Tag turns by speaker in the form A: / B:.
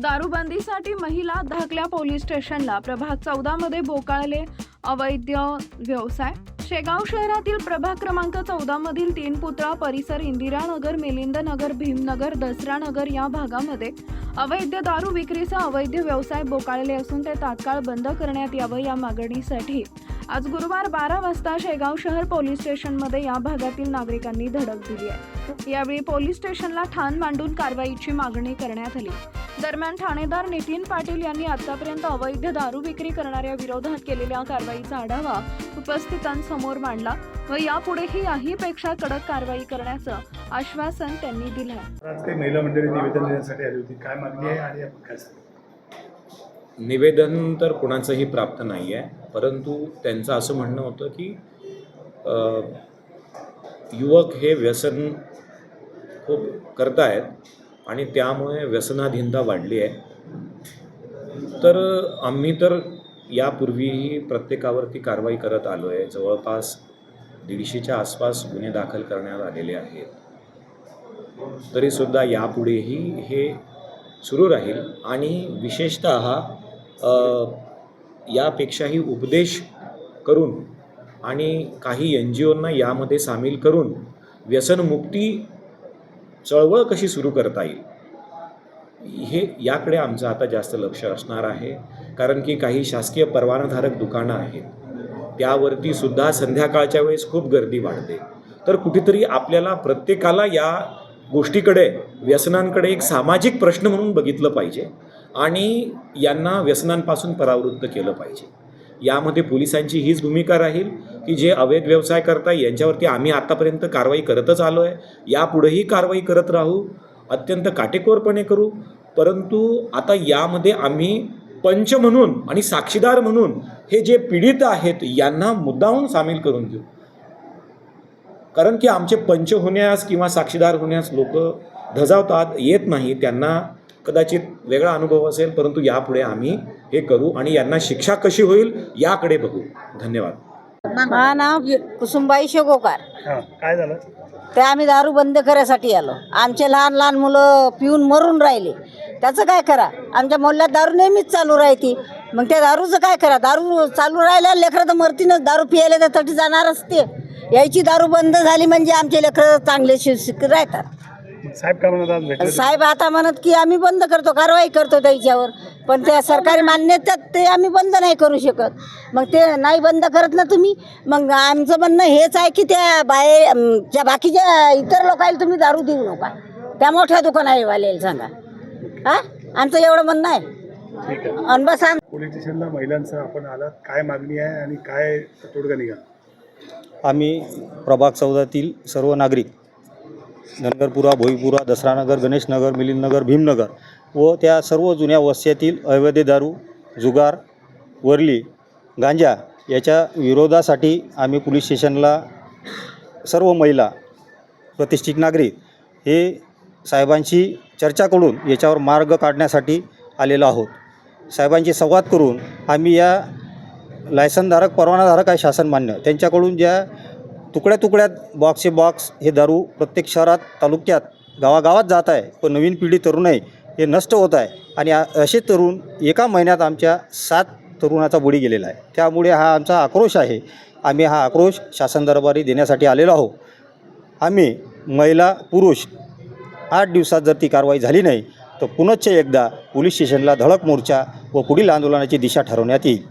A: दारूबंदीसाठी महिला धाकल्या पोलीस स्टेशनला प्रभाग चौदा मध्ये बोकाळले. अवैध व्यवसाय. शेगाव शहरातील प्रभाग क्रमांक चौदा मधील तीन पुतळा परिसर इंदिरानगर मिलिंदनगर भीमनगर दसरा नगर या भागामध्ये अवैध दारू विक्रीचा अवैध व्यवसाय बोकाळले असून ते तात्काळ बंद करण्यात यावं या मागणीसाठी. आज गुरुवार बारा वाजता शेगाव शहर पोलीस स्टेशनमध्ये या भागातील नागरिकांनी धडक दिली आहे. यावेळी पोलीस स्टेशनला ठाण मांडून कारवाईची मागणी करण्यात आली. दरम्यान ठाणेदार नितीन पाटील यांनी आतापर्यंत अवैध दारू विक्री करणाऱ्या विरोधात केलेल्या कारवाईचा आढावा उपस्थितांसमोर मांडला व यापुढेही याहीपेक्षा कडक कारवाई करण्याचं आश्वासन त्यांनी दिलं.
B: महिला मंडळी निवेदन देण्यासाठी आली होती. काय मागणी आहे आणि आपण काय सांगू?
C: निवेदन तर कुणाचंही प्राप्त नाही आहे परंतु त्यांचं असं म्हणणं होतं की अ, युवक हे व्यसन खूप करतायत. आणि त्यामुळे व्यसनाधीनता वाढली आहे. तर आम्ही तर यापूर्वीही प्रत्येकावरती कारवाई करत आलो आहे जवळपास दीडशेच्या आसपास गुन्हे दाखल करण्यात आलेले आहेत. तरीसुद्धा यापुढेही हे सुरू राहील आणि विशेषत यापेक्षाही उपदेश करून आणि काही एन जी ओंना यामध्ये सामील करून व्यसनमुक्ती चळवळ कशी सुरू करता येईल? हे याकडे आमचं आता जास्त लक्ष असणार आहे. कारण की काही शासकीय परवानाधारक दुकानं आहेत. त्यावरती सुद्धा संध्याकाळच्या वेळेस खूप गर्दी वाढते. तर कुठेतरी आपल्याला प्रत्येकाला या गोष्टीकडे व्यसनांकडे एक सामाजिक प्रश्न म्हणून बघितलं पाहिजे आणि यांना व्यसनांपासून परावृत्त केलं पाहिजे. यामध्ये पोलिसांची हीच भूमिका राहील की जे अवैध व्यवसाय करताय यांच्यावरती आम्ही आतापर्यंत कारवाई करतच आलो आहे यापुढेही कारवाई करत राहू. अत्यंत काटेकोरपणे करू. परंतु आता यामध्ये आम्ही पंच म्हणून आणि साक्षीदार म्हणून हे जे पीडित आहेत यांना मुद्दाहून सामील करून घेऊ. कारण की आमचे पंच होण्यास किंवा साक्षीदार होण्यास लोक धजावतात येत नाही. त्यांना कदाचित वेगळा अनुभव असेल परंतु यापुढे आम्ही हे करू आणि यांना शिक्षा कशी होईल याकडे बघू. धन्यवाद.
D: माझं नाव कुसुमबाई शेगोकार.
B: हां काय झालं?
D: ते आम्ही दारू बंद करायसाठी आलो. आमचे लहान लहान मुलं पिऊन मरून राहिले. त्याचं काय करा? आमच्या मोहल्ल्यात दारू नेहमीच चालू राहते. मग त्या दारूचं काय करा? दारू चालू राहिल्या लेकरं तर मरतीनच. दारू पियायला तर तटी जाणारच ते. यायची दारू बंद झाली म्हणजे आमचे लेकरं चांगले शिक्षित राहतात.
B: साहेब काय म्हणत आज भेटले
D: साहेब आता म्हणत की आम्ही बंद करतो कारवाई करतो त्याच्यावर. पण त्या सरकारी मान्यतेत ते आम्ही बंद नाही करू शकत. मग ते नाही बंद करत ना तुम्ही मग आमचं म्हणणं हेच आहे की त्या बाहे अं, ज्या बाकीच्या इतर लोकांना तुम्ही दारू देऊ नका. त्या मोठ्या दुकानावाल्याला सांगा. हा? आमचं एवढं म्हणणं आहे.
B: ठीक आहे.
D: आणि बस आम
B: पोलीस स्टेशनला महिलांचं आपण आलात. काय मागणी आहे आणि काय तोडगा निघाल?
E: आम्ही प्रभाग चौदातील सर्व नागरिक धनगरपुरा भोईपुरा दसरानगर गणेशनगर मिलिंदनगर भीमनगर व त्या सर्व जुन्या वस्त्यातील अवैध दारू जुगार वरली गांजा याच्या विरोधासाठी आम्ही पोलीस स्टेशनला सर्व महिला प्रतिष्ठित नागरिक हे साहेबांशी चर्चा करून याच्यावर मार्ग काढण्यासाठी आलेलो आहोत. साहेबांशी संवाद करून आम्ही या लायसनधारक परवानाधारक आहे शासन मान्य. त्यांच्याकडून ज्या तुकड्या तुकड्यात बॉक्सचे बॉक्स हे दारू प्रत्येक शहरात तालुक्यात गावागावात जात आहे. पण नवीन पिढी तरुण आहे हे नष्ट होत आहे. आणि असे तरुण एका महिन्यात आमच्या सात तरुणाचा बुडी गेलेला आहे. त्यामुळे हा आमचा आक्रोश आहे. आम्ही हा आक्रोश शासन दरबारी देण्यासाठी आलेलो आहोत. आम्ही महिला पुरुष आठ दिवसात जर ती कारवाई झाली नाही तर पुनश्च एकदा पोलीस स्टेशनला धडक मोर्चा व पुढील आंदोलनाची दिशा ठरवण्यात येईल.